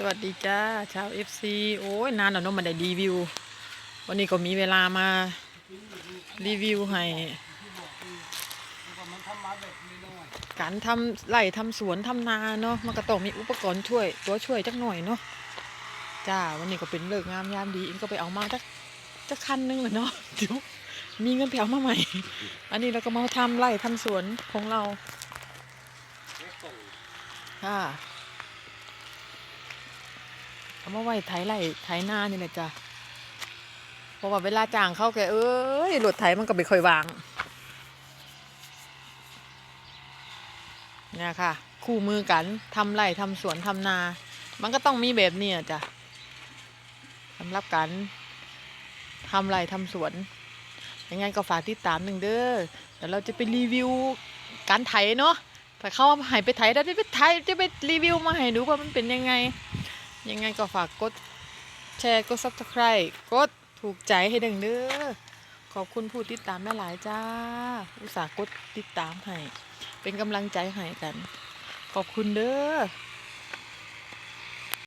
สวัสดีจ้าชาว FC โอ้ยนานแล้วเนาะมาได้รีวิว วันนี้ก็มีเวลามารีวิวให้การทำไร่ทำสวนทำนาเนาะมันก็ต้องมีอุปกรณ์ช่วย ตัวช่วยจักหน่อยเนาะจ้าวันนี้ก็เป็นเลิกงามยามดีเองก็ไปเอามาจักจักคันหนึงเลยเนาะเดี๋ยวมีเงินไปเอามาใหม่ อันนี้เราก็มาทำไร่ทำสวนของเราค่ะ เอามาไว้ไถไร่ไถนานี่แหละจ้ะเพราะว่าเวลาจ้างเขาแกเอ้ยรถไถมันก็ไม่ค่อยวางเนี่ยค่ะ คู่มือกันทำไร่ทำสวนทำนา มันก็ต้องมีแบบนี้จ้ะสำหรับการทำไร่ทำสวน ยังไงก็ฝากติดตามหนึ่งเด้อเดี๋ยวเราจะไปรีวิวการไถเนาะถ้าเขาหายไปไถได้จะไปไถจะไปรีวิวมาให้ดูว่ามันเป็นยังไง ยังไงก็ฝากกดแชร์กด subscribe กดถูกใจให้ดังเด้อขอบคุณผู้ติดตามแม่หลายจ้า อุตส่าห์กดติดตามให้ เป็นกำลังใจให้กัน ขอบคุณเด้อ